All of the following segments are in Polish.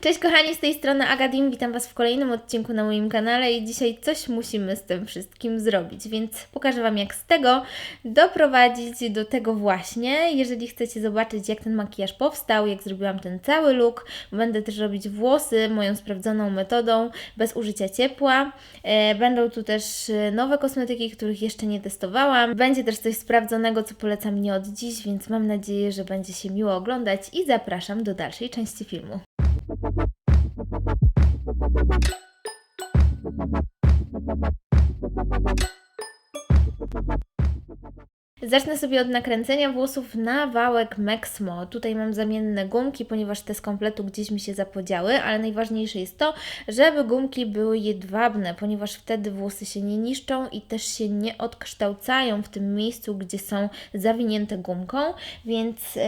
Cześć kochani, z tej strony Agadim, witam Was w kolejnym odcinku na moim kanale i dzisiaj coś musimy z tym wszystkim zrobić, więc pokażę Wam jak z tego doprowadzić do tego właśnie. Jeżeli chcecie zobaczyć jak ten makijaż powstał, jak zrobiłam ten cały look, będę też robić włosy moją sprawdzoną metodą, bez użycia ciepła. E, Będą tu też e, nowe kosmetyki, których jeszcze nie testowałam. Będzie też coś sprawdzonego, co polecam nie od dziś, więc mam nadzieję, że będzie się miło oglądać i zapraszam do dalszej części filmu. Thank you. Zacznę sobie od nakręcenia włosów na wałek Mexmo. Tutaj mam zamienne gumki, ponieważ te z kompletu gdzieś mi się zapodziały, ale najważniejsze jest to, żeby gumki były jedwabne, ponieważ wtedy włosy się nie niszczą i też się nie odkształcają w tym miejscu, gdzie są zawinięte gumką. Więc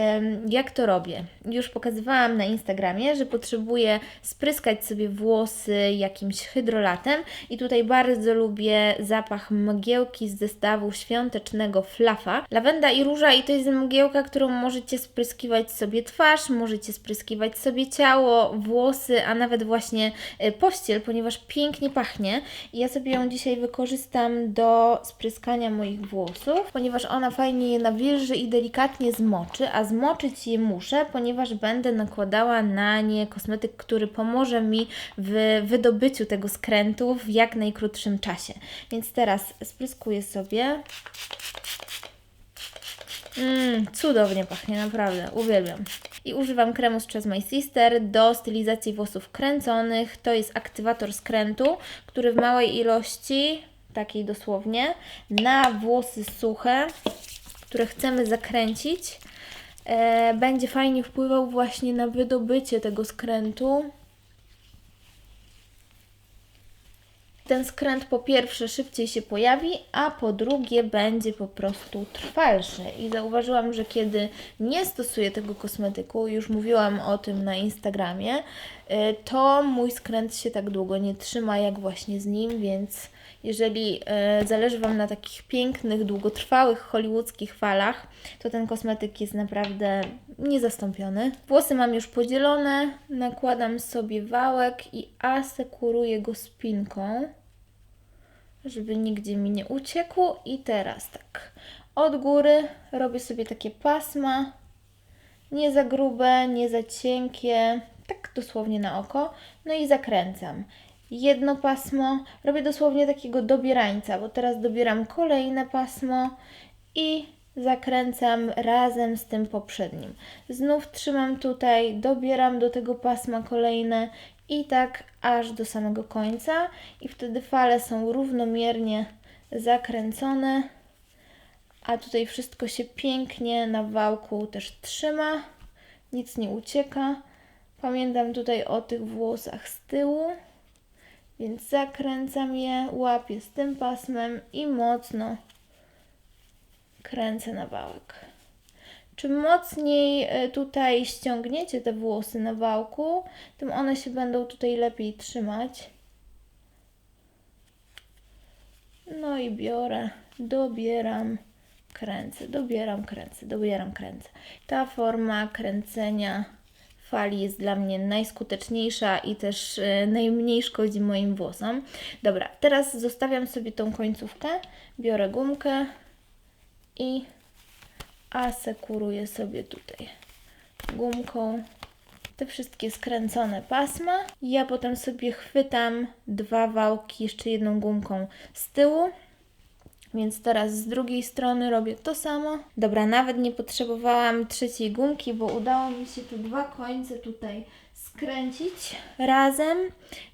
jak to robię? Już pokazywałam na Instagramie, że potrzebuję spryskać sobie włosy jakimś hydrolatem i tutaj bardzo lubię zapach mgiełki z zestawu świątecznego flafa. Lawenda i róża i to jest mgiełka, którą możecie spryskiwać sobie twarz, możecie spryskiwać sobie ciało, włosy, a nawet właśnie e, pościel, ponieważ pięknie pachnie. I ja sobie ją dzisiaj wykorzystam do spryskania moich włosów, ponieważ ona fajnie je nawilży i delikatnie zmoczy, a zmoczyć je muszę, ponieważ będę nakładała na nie kosmetyk, który pomoże mi w wydobyciu tego skrętu w jak najkrótszym czasie. Więc teraz spryskuję sobie. Mmm, cudownie pachnie, naprawdę, uwielbiam. I używam kremu z Chess My Sister do stylizacji włosów kręconych. To jest aktywator skrętu, który w małej ilości, takiej dosłownie, na włosy suche, które chcemy zakręcić, e, będzie fajnie wpływał właśnie na wydobycie tego skrętu. Ten skręt po pierwsze szybciej się pojawi, a po drugie będzie po prostu trwalszy. I zauważyłam, że kiedy nie stosuję tego kosmetyku, już mówiłam o tym na Instagramie, y, to mój skręt się tak długo nie trzyma jak właśnie z nim, więc jeżeli y, zależy Wam na takich pięknych, długotrwałych hollywoodzkich falach, to ten kosmetyk jest naprawdę niezastąpiony. Włosy mam już podzielone, nakładam sobie wałek i asekuruję go spinką żeby nigdzie mi nie uciekł. I teraz tak, od góry robię sobie takie pasma, nie za grube, nie za cienkie, tak dosłownie na oko, no i zakręcam. Jedno pasmo, robię dosłownie takiego dobierańca, bo teraz dobieram kolejne pasmo i zakręcam razem z tym poprzednim. Znów trzymam tutaj, dobieram do tego pasma kolejne i tak aż do samego końca i wtedy fale są równomiernie zakręcone, a tutaj wszystko się pięknie na wałku też trzyma, nic nie ucieka. Pamiętam tutaj o tych włosach z tyłu, więc zakręcam je, łapię z tym pasmem i mocno kręcę na wałek. Czym mocniej e, tutaj ściągniecie te włosy na wałku, tym one się będą tutaj lepiej trzymać. No i biorę, dobieram, kręcę, dobieram, kręcę, dobieram, kręcę. Ta forma kręcenia fali jest dla mnie najskuteczniejsza i też e, najmniej szkodzi moim włosom. Dobra, teraz zostawiam sobie tą końcówkę, biorę gumkę i asekuruję sobie tutaj gumką te wszystkie skręcone pasma. Ja potem sobie chwytam dwa wałki jeszcze jedną gumką z tyłu. Więc teraz z drugiej strony robię to samo. Dobra, nawet nie potrzebowałam trzeciej gumki, bo udało mi się te dwa końce tutaj skręcić razem,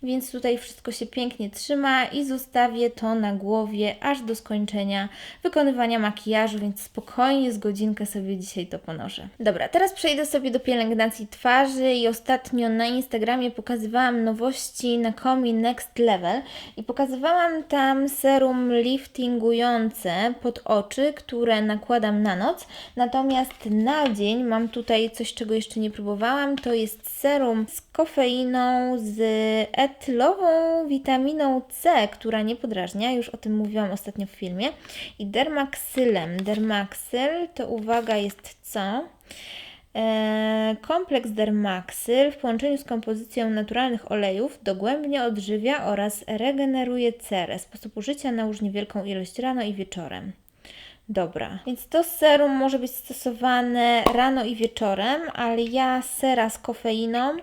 więc tutaj wszystko się pięknie trzyma i zostawię to na głowie aż do skończenia wykonywania makijażu, więc spokojnie z godzinkę sobie dzisiaj to ponoszę. Dobra, teraz przejdę sobie do pielęgnacji twarzy i ostatnio na Instagramie pokazywałam nowości na Komi Next Level i pokazywałam tam serum liftingujące pod oczy, które nakładam na noc, natomiast na dzień mam tutaj coś, czego jeszcze nie próbowałam, to jest serum z kofeiną, z etylową witaminą C, która nie podrażnia, już o tym mówiłam ostatnio w filmie, i dermaksylem. Dermaksyl to uwaga jest co? E, kompleks Dermaxyl w połączeniu z kompozycją naturalnych olejów dogłębnie odżywia oraz regeneruje cerę. Sposób użycia nałóż niewielką ilość rano i wieczorem. Dobra, więc to serum może być stosowane rano i wieczorem, ale ja sera z kofeiną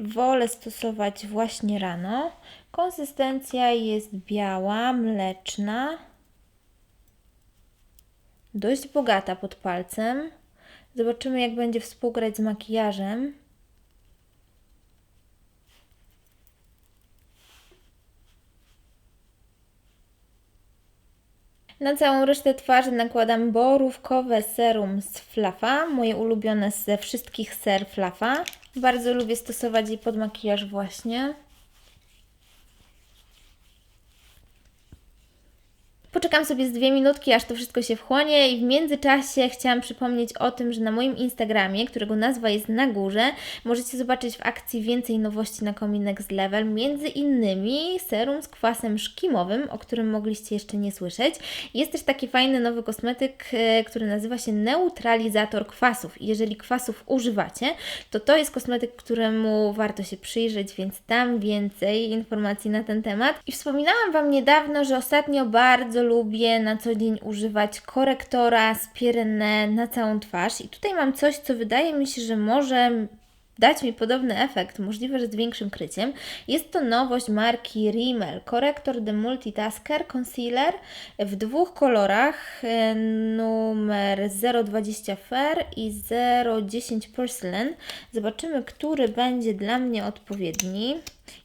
wolę stosować właśnie rano. Konsystencja jest biała, mleczna, dość bogata pod palcem. Zobaczymy, jak będzie współgrać z makijażem. Na całą resztę twarzy nakładam borówkowe serum z Flafa, moje ulubione ze wszystkich ser Flafa. Bardzo lubię stosować je pod makijaż właśnie. Poczekam sobie z dwie minutki, aż to wszystko się wchłonie i w międzyczasie chciałam przypomnieć o tym, że na moim Instagramie, którego nazwa jest na górze, możecie zobaczyć w akcji więcej nowości na kominek z Level, między innymi serum z kwasem szkimowym, o którym mogliście jeszcze nie słyszeć. Jest też taki fajny nowy kosmetyk, e, który nazywa się neutralizator kwasów. Jeżeli kwasów używacie, to to jest kosmetyk, któremu warto się przyjrzeć, więc tam więcej informacji na ten temat. I wspominałam Wam niedawno, że ostatnio bardzo lubię na co dzień używać korektora z Pirenne na całą twarz. I tutaj mam coś, co wydaje mi się, że może dać mi podobny efekt, możliwe, że z większym kryciem. Jest to nowość marki Rimmel, korektor The Multitasker Concealer w dwóch kolorach, e, numer 020 Fair i 010 Porcelain. Zobaczymy, który będzie dla mnie odpowiedni.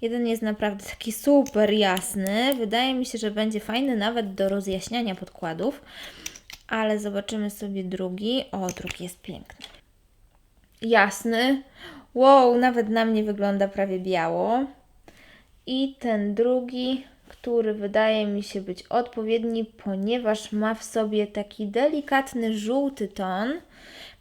Jeden jest naprawdę taki super jasny. Wydaje mi się, że będzie fajny nawet do rozjaśniania podkładów. Ale zobaczymy sobie drugi. O, drugi jest piękny. Jasny. Wow, nawet na mnie wygląda prawie biało. I ten drugi, który wydaje mi się być odpowiedni, ponieważ ma w sobie taki delikatny żółty ton.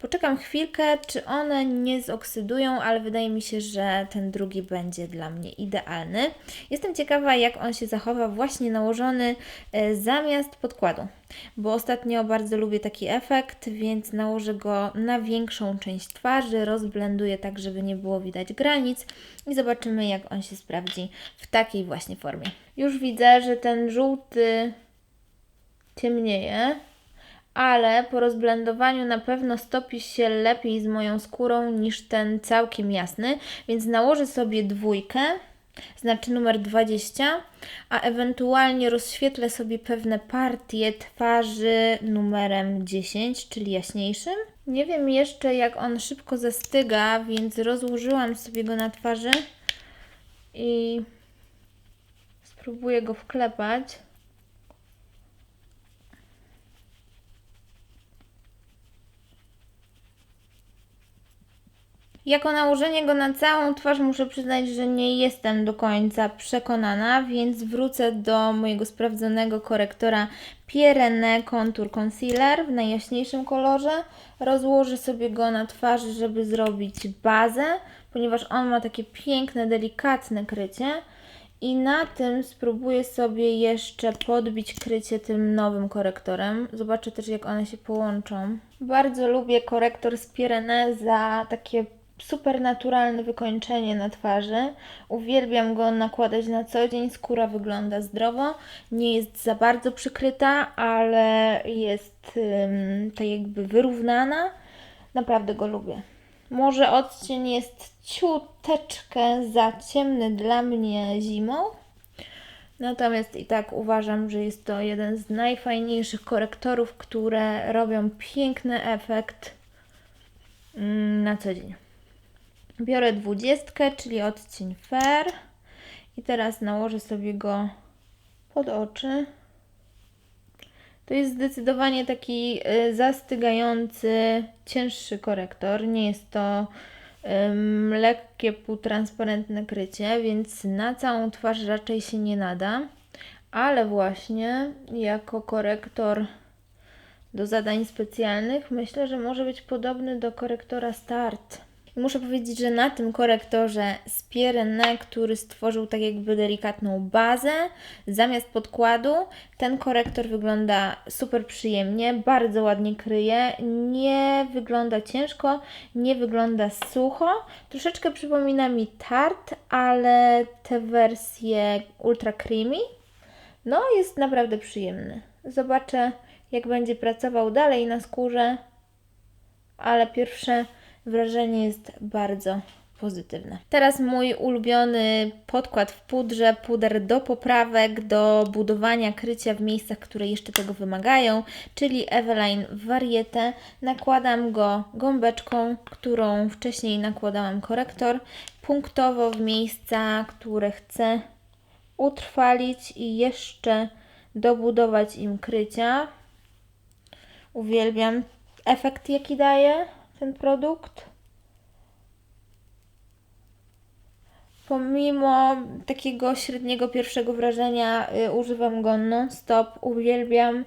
Poczekam chwilkę, czy one nie zoksydują, ale wydaje mi się, że ten drugi będzie dla mnie idealny. Jestem ciekawa, jak on się zachowa właśnie nałożony e, zamiast podkładu, bo ostatnio bardzo lubię taki efekt, więc nałożę go na większą część twarzy, rozblenduję tak, żeby nie było widać granic i zobaczymy, jak on się sprawdzi w takiej właśnie formie. Już widzę, że ten żółty ciemnieje ale po rozblendowaniu na pewno stopi się lepiej z moją skórą niż ten całkiem jasny, więc nałożę sobie dwójkę, znaczy numer 20, a ewentualnie rozświetlę sobie pewne partie twarzy numerem 10, czyli jaśniejszym. Nie wiem jeszcze jak on szybko zastyga, więc rozłożyłam sobie go na twarzy i spróbuję go wklepać. Jako nałożenie go na całą twarz muszę przyznać, że nie jestem do końca przekonana, więc wrócę do mojego sprawdzonego korektora Pierenne Contour Concealer w najjaśniejszym kolorze. Rozłożę sobie go na twarzy, żeby zrobić bazę, ponieważ on ma takie piękne, delikatne krycie. I na tym spróbuję sobie jeszcze podbić krycie tym nowym korektorem. Zobaczę też jak one się połączą. Bardzo lubię korektor z Pirene za takie super naturalne wykończenie na twarzy. Uwielbiam go nakładać na co dzień. Skóra wygląda zdrowo. Nie jest za bardzo przykryta, ale jest um, tak jakby wyrównana. Naprawdę go lubię. Może odcień jest ciuteczkę za ciemny dla mnie zimą. Natomiast i tak uważam, że jest to jeden z najfajniejszych korektorów, które robią piękny efekt na co dzień. Biorę dwudziestkę, czyli odcień Fair i teraz nałożę sobie go pod oczy. To jest zdecydowanie taki y, zastygający, cięższy korektor. Nie jest to um, lekkie, półtransparentne krycie, więc na całą twarz raczej się nie nada. Ale właśnie jako korektor do zadań specjalnych myślę, że może być podobny do korektora Start. I muszę powiedzieć, że na tym korektorze z Pierre, który stworzył tak jakby delikatną bazę zamiast podkładu, ten korektor wygląda super przyjemnie, bardzo ładnie kryje, nie wygląda ciężko, nie wygląda sucho. Troszeczkę przypomina mi Tarte, ale te wersje ultra creamy. No, jest naprawdę przyjemny. Zobaczę, jak będzie pracował dalej na skórze, ale pierwsze wrażenie jest bardzo pozytywne. Teraz mój ulubiony podkład w pudrze, puder do poprawek, do budowania krycia w miejscach, które jeszcze tego wymagają, czyli Eveline Variete. Nakładam go gąbeczką, którą wcześniej nakładałam korektor, punktowo w miejsca, które chcę utrwalić i jeszcze dobudować im krycia. Uwielbiam efekt, jaki daje ten produkt. Pomimo takiego średniego pierwszego wrażenia, y, używam go non-stop. Uwielbiam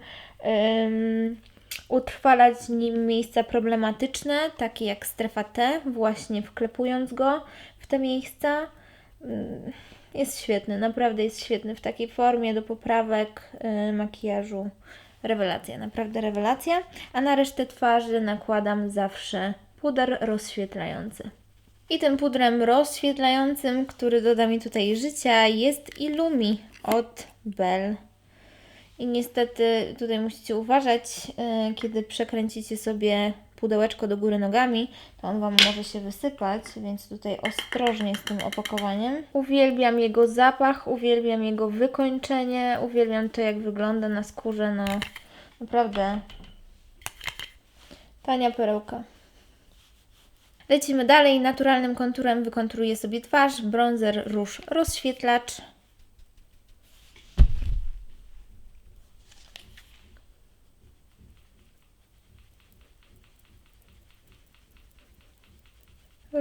utrwalać nim miejsca problematyczne, takie jak strefa T, właśnie wklepując go w te miejsca. Jest świetny, naprawdę jest świetny w takiej formie do poprawek y, makijażu. Rewelacja, naprawdę rewelacja. A na resztę twarzy nakładam zawsze puder rozświetlający. I tym pudrem rozświetlającym, który doda mi tutaj życia, jest Illumi od Bell. I niestety tutaj musicie uważać, yy, kiedy przekręcicie sobie pudełeczko do góry nogami, to on Wam może się wysypać, więc tutaj ostrożnie z tym opakowaniem. Uwielbiam jego zapach, uwielbiam jego wykończenie, uwielbiam to jak wygląda na skórze, no naprawdę tania perełka. Lecimy dalej, naturalnym konturem wykonturuję sobie twarz, bronzer, róż, rozświetlacz.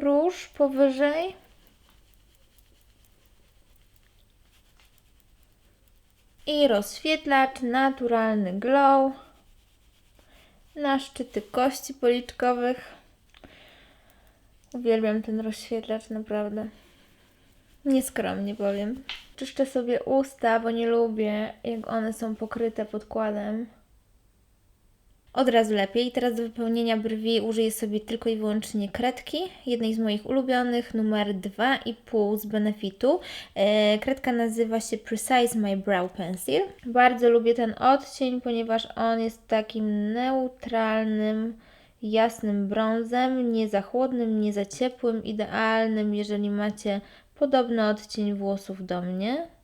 Róż powyżej. I rozświetlacz, naturalny glow na szczyty kości policzkowych. Uwielbiam ten rozświetlacz, naprawdę. Nieskromnie powiem. Czyszczę sobie usta, bo nie lubię, jak one są pokryte podkładem od razu lepiej. Teraz do wypełnienia brwi użyję sobie tylko i wyłącznie kredki, jednej z moich ulubionych, numer 2,5 z Benefitu. E, kredka nazywa się Precise My Brow Pencil. Bardzo lubię ten odcień, ponieważ on jest takim neutralnym, jasnym brązem, nie za chłodnym, nie za ciepłym, idealnym, jeżeli macie podobny odcień włosów do mnie.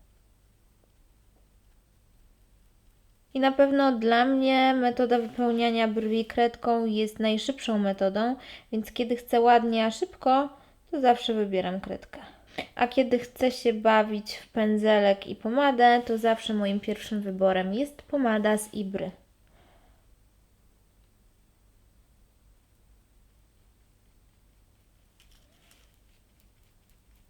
I na pewno dla mnie metoda wypełniania brwi kredką jest najszybszą metodą, więc kiedy chcę ładnie, a szybko, to zawsze wybieram kredkę. A kiedy chcę się bawić w pędzelek i pomadę, to zawsze moim pierwszym wyborem jest pomada z Ibry.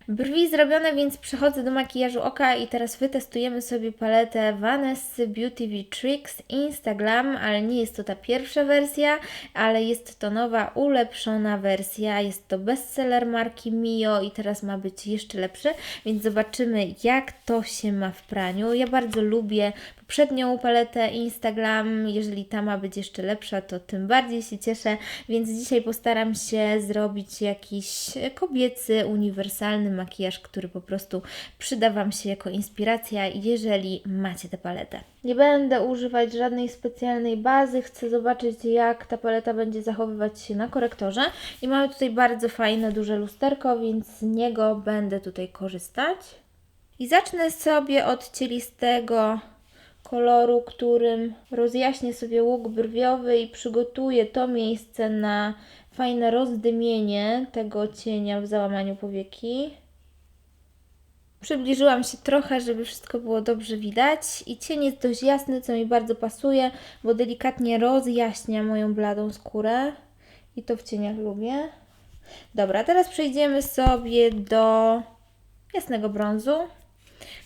Brwi zrobione, więc przechodzę do makijażu oka i teraz wytestujemy sobie paletę Vanessa Beauty V Tricks Instagram, ale nie jest to ta pierwsza wersja, ale jest to nowa, ulepszona wersja. Jest to bestseller marki Mio i teraz ma być jeszcze lepszy, więc zobaczymy jak to się ma w praniu. Ja bardzo lubię poprzednią paletę Instagram, jeżeli ta ma być jeszcze lepsza, to tym bardziej się cieszę, więc dzisiaj postaram się zrobić jakiś kobiecy, uniwersalny makijaż, który po prostu przyda Wam się jako inspiracja, jeżeli macie tę paletę. Nie będę używać żadnej specjalnej bazy, chcę zobaczyć jak ta paleta będzie zachowywać się na korektorze i mamy tutaj bardzo fajne, duże lusterko, więc z niego będę tutaj korzystać. I zacznę sobie od cielistego koloru, którym rozjaśnię sobie łuk brwiowy i przygotuję to miejsce na fajne rozdymienie tego cienia w załamaniu powieki. Przybliżyłam się trochę, żeby wszystko było dobrze widać i cień jest dość jasny, co mi bardzo pasuje, bo delikatnie rozjaśnia moją bladą skórę i to w cieniach lubię. Dobra, teraz przejdziemy sobie do jasnego brązu,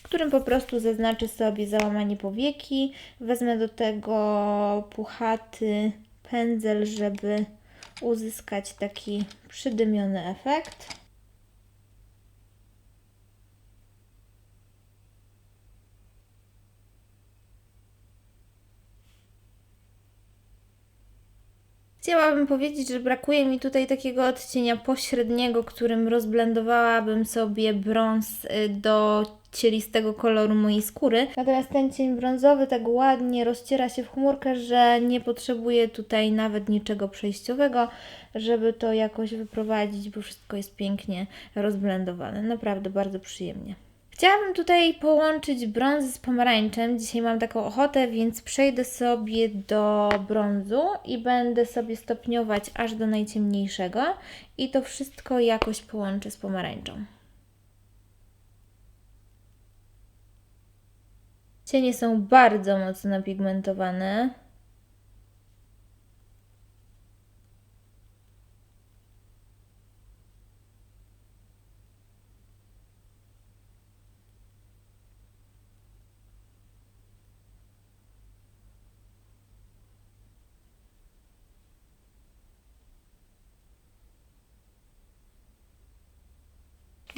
którym po prostu zaznaczę sobie załamanie powieki. Wezmę do tego puchaty pędzel, żeby uzyskać taki przydymiony efekt. Chciałabym powiedzieć, że brakuje mi tutaj takiego odcienia pośredniego, którym rozblendowałabym sobie brąz y, do cielistego koloru mojej skóry. Natomiast ten cień brązowy tak ładnie rozciera się w chmurkę, że nie potrzebuję tutaj nawet niczego przejściowego, żeby to jakoś wyprowadzić, bo wszystko jest pięknie rozblendowane. Naprawdę bardzo przyjemnie. Chciałabym tutaj połączyć brąz z pomarańczem. Dzisiaj mam taką ochotę, więc przejdę sobie do brązu i będę sobie stopniować aż do najciemniejszego i to wszystko jakoś połączę z pomarańczą. Cienie są bardzo mocno napigmentowane.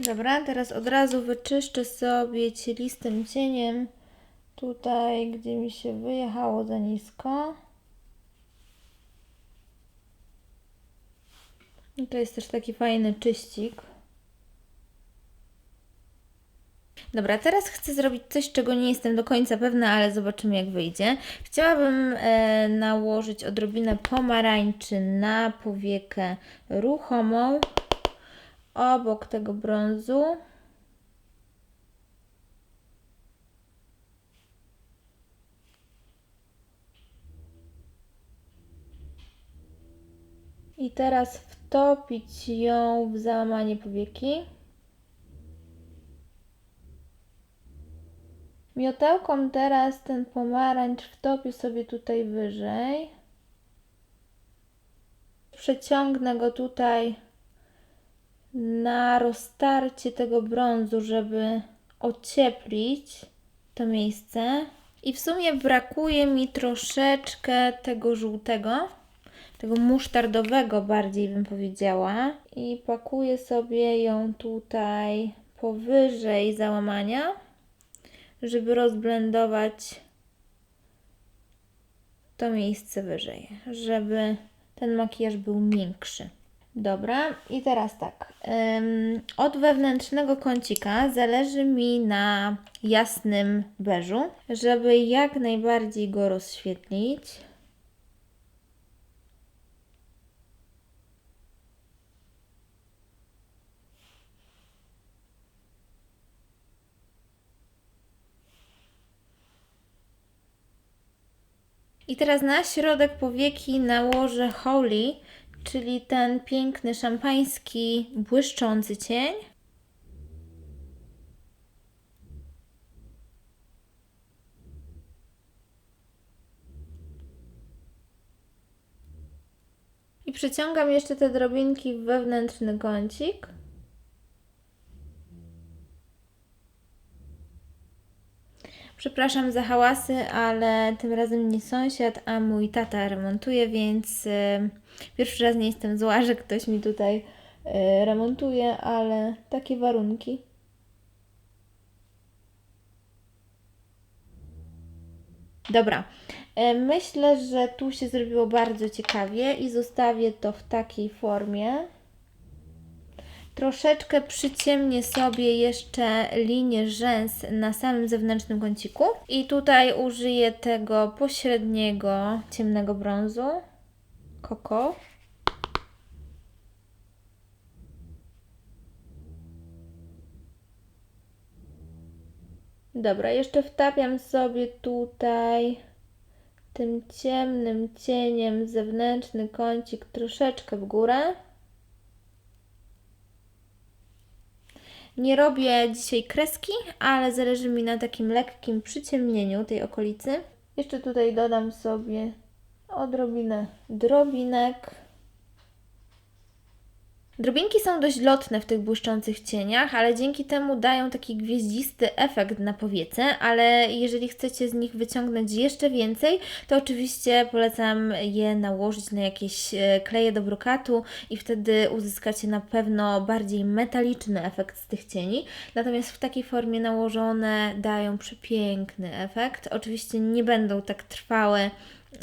Dobra, teraz od razu wyczyszczę sobie cielistym cieniem tutaj, gdzie mi się wyjechało za nisko. I to jest też taki fajny czyścik. Dobra, teraz chcę zrobić coś, czego nie jestem do końca pewna, ale zobaczymy jak wyjdzie. Chciałabym e, nałożyć odrobinę pomarańczy na powiekę ruchomą obok tego brązu. I teraz wtopić ją w załamanie powieki. Miotełką teraz ten pomarańcz wtopię sobie tutaj wyżej. Przeciągnę go tutaj na roztarcie tego brązu, żeby ocieplić to miejsce. I w sumie brakuje mi troszeczkę tego żółtego, tego musztardowego bardziej bym powiedziała. I pakuję sobie ją tutaj powyżej załamania, żeby rozblendować to miejsce wyżej, żeby ten makijaż był miększy. Dobra, i teraz tak. Ym, od wewnętrznego kącika zależy mi na jasnym beżu, żeby jak najbardziej go rozświetlić. I teraz na środek powieki nałożę Holy, czyli ten piękny szampański błyszczący cień. I przeciągam jeszcze te drobinki w wewnętrzny kącik. Przepraszam za hałasy, ale tym razem nie sąsiad, a mój tata remontuje, więc y, pierwszy raz nie jestem zła, że ktoś mi tutaj y, remontuje, ale takie warunki. Dobra, y, myślę, że tu się zrobiło bardzo ciekawie i zostawię to w takiej formie. Troszeczkę przyciemnię sobie jeszcze linię rzęs na samym zewnętrznym kąciku. I tutaj użyję tego pośredniego ciemnego brązu. Koko. Dobra, jeszcze wtapiam sobie tutaj tym ciemnym cieniem zewnętrzny kącik troszeczkę w górę. Nie robię dzisiaj kreski, ale zależy mi na takim lekkim przyciemnieniu tej okolicy. Jeszcze tutaj dodam sobie odrobinę drobinek. Drobinki są dość lotne w tych błyszczących cieniach, ale dzięki temu dają taki gwieździsty efekt na powiece, ale jeżeli chcecie z nich wyciągnąć jeszcze więcej, to oczywiście polecam je nałożyć na jakieś e, kleje do brokatu i wtedy uzyskacie na pewno bardziej metaliczny efekt z tych cieni. Natomiast w takiej formie nałożone dają przepiękny efekt. Oczywiście nie będą tak trwałe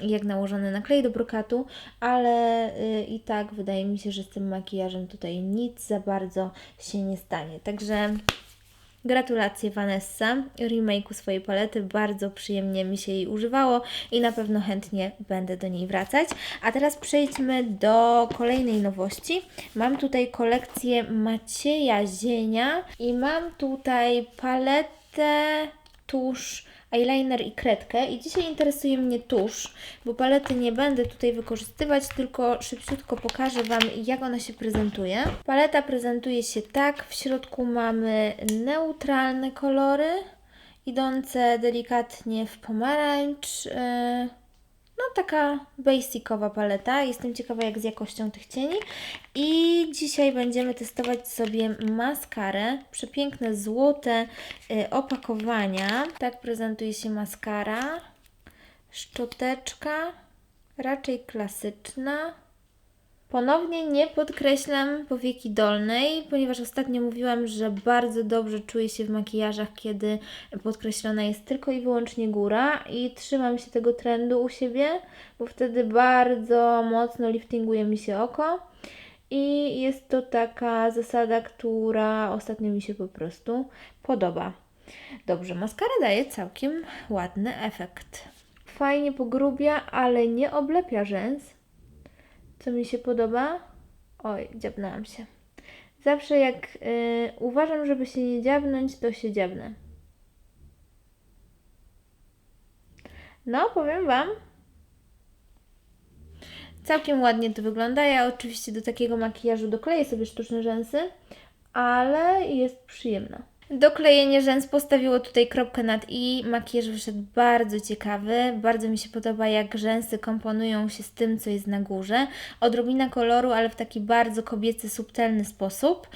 jak nałożone na klej do brokatu, ale y, i tak wydaje mi się, że z tym makijażem tutaj nic za bardzo się nie stanie. Także Gratulacje Vanessa, remake'u swojej palety, bardzo przyjemnie mi się jej używało i na pewno chętnie będę do niej wracać. A teraz przejdźmy do kolejnej nowości. Mam tutaj kolekcję Macieja Zienia i mam tutaj paletę tusz eyeliner i kredkę i dzisiaj interesuje mnie tusz, bo palety nie będę tutaj wykorzystywać, tylko szybciutko pokażę Wam jak ona się prezentuje. Paleta prezentuje się tak, w środku mamy neutralne kolory, idące delikatnie w pomarańcz, yy, no taka basicowa paleta. Jestem ciekawa jak z jakością tych cieni. I dzisiaj będziemy testować sobie maskarę. Przepiękne złote y, opakowania. Tak prezentuje się maskara. Szczoteczka, raczej klasyczna. Ponownie nie podkreślam powieki dolnej, ponieważ ostatnio mówiłam, że bardzo dobrze czuję się w makijażach, kiedy podkreślona jest tylko i wyłącznie góra i trzymam się tego trendu u siebie, bo wtedy bardzo mocno liftinguje mi się oko i jest to taka zasada, która ostatnio mi się po prostu podoba. Dobrze, maskara daje całkiem ładny efekt. Fajnie pogrubia, ale nie oblepia rzęs co mi się podoba? Oj, dziabnęłam się. Zawsze jak yy, uważam, żeby się nie dziabnąć, to się dziabnę. No, powiem Wam. Całkiem ładnie to wygląda. Ja oczywiście do takiego makijażu dokleję sobie sztuczne rzęsy, ale jest przyjemna. Doklejenie rzęs postawiło tutaj kropkę nad i. Makijaż wyszedł bardzo ciekawy. Bardzo mi się podoba, jak rzęsy komponują się z tym, co jest na górze. Odrobina koloru, ale w taki bardzo kobiecy, subtelny sposób.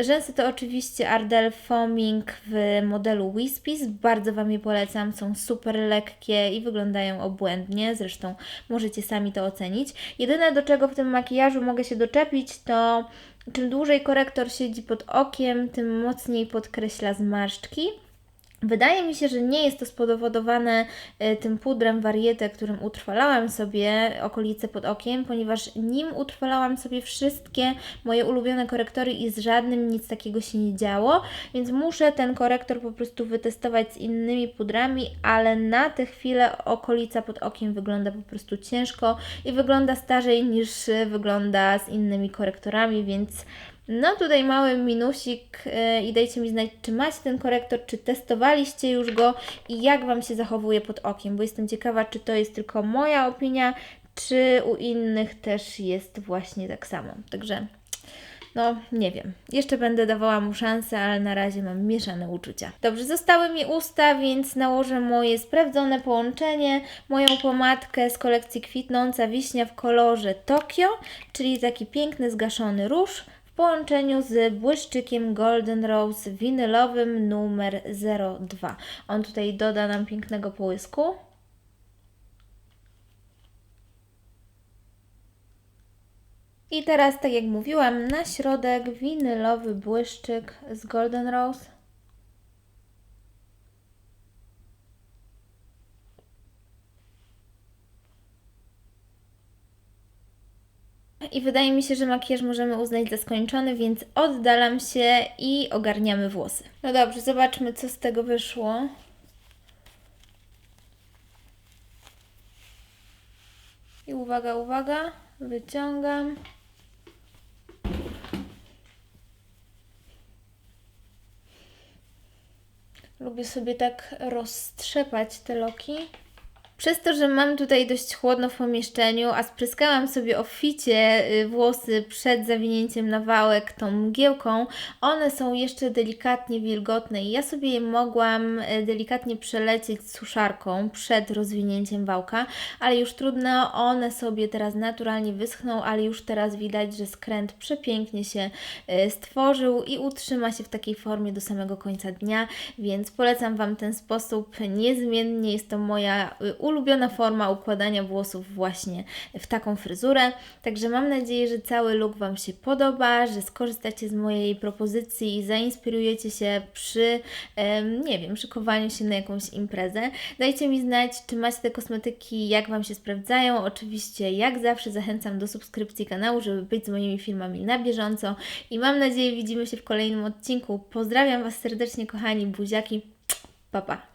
Rzęsy to oczywiście Ardell Foaming w modelu Wispies. Bardzo Wam je polecam. Są super lekkie i wyglądają obłędnie. Zresztą możecie sami to ocenić. Jedyne, do czego w tym makijażu mogę się doczepić, to Czym dłużej korektor siedzi pod okiem, tym mocniej podkreśla zmarszczki. Wydaje mi się, że nie jest to spowodowane e, tym pudrem warietę, którym utrwalałam sobie okolice pod okiem, ponieważ nim utrwalałam sobie wszystkie moje ulubione korektory i z żadnym nic takiego się nie działo, więc muszę ten korektor po prostu wytestować z innymi pudrami, ale na tę chwilę okolica pod okiem wygląda po prostu ciężko i wygląda starzej niż wygląda z innymi korektorami, więc no tutaj mały minusik yy, i dajcie mi znać, czy macie ten korektor, czy testowaliście już go i jak Wam się zachowuje pod okiem, bo jestem ciekawa, czy to jest tylko moja opinia, czy u innych też jest właśnie tak samo. Także no, nie wiem. Jeszcze będę dawała mu szansę, ale na razie mam mieszane uczucia. Dobrze, zostały mi usta, więc nałożę moje sprawdzone połączenie, moją pomadkę z kolekcji Kwitnąca Wiśnia w kolorze Tokio, czyli taki piękny, zgaszony róż połączeniu z błyszczykiem Golden Rose winylowym numer 02. On tutaj doda nam pięknego połysku. I teraz, tak jak mówiłam, na środek winylowy błyszczyk z Golden Rose. I wydaje mi się, że makijaż możemy uznać za skończony, więc oddalam się i ogarniamy włosy. No dobrze, zobaczmy co z tego wyszło. I uwaga, uwaga, wyciągam. Lubię sobie tak rozstrzepać te loki Przez to, że mam tutaj dość chłodno w pomieszczeniu, a spryskałam sobie obficie y, włosy przed zawinięciem na wałek tą mgiełką, one są jeszcze delikatnie wilgotne i ja sobie je mogłam y, delikatnie przelecieć suszarką przed rozwinięciem wałka, ale już trudno, one sobie teraz naturalnie wyschną, ale już teraz widać, że skręt przepięknie się y, stworzył i utrzyma się w takiej formie do samego końca dnia, więc polecam Wam ten sposób niezmiennie. Jest to moja y, ulubiona forma układania włosów właśnie w taką fryzurę. Także mam nadzieję, że cały look Wam się podoba, że skorzystacie z mojej propozycji i zainspirujecie się przy, nie wiem, szykowaniu się na jakąś imprezę. Dajcie mi znać, czy macie te kosmetyki, jak Wam się sprawdzają. Oczywiście, jak zawsze, zachęcam do subskrypcji kanału, żeby być z moimi filmami na bieżąco. I mam nadzieję, widzimy się w kolejnym odcinku. Pozdrawiam Was serdecznie, kochani buziaki. Pa, pa.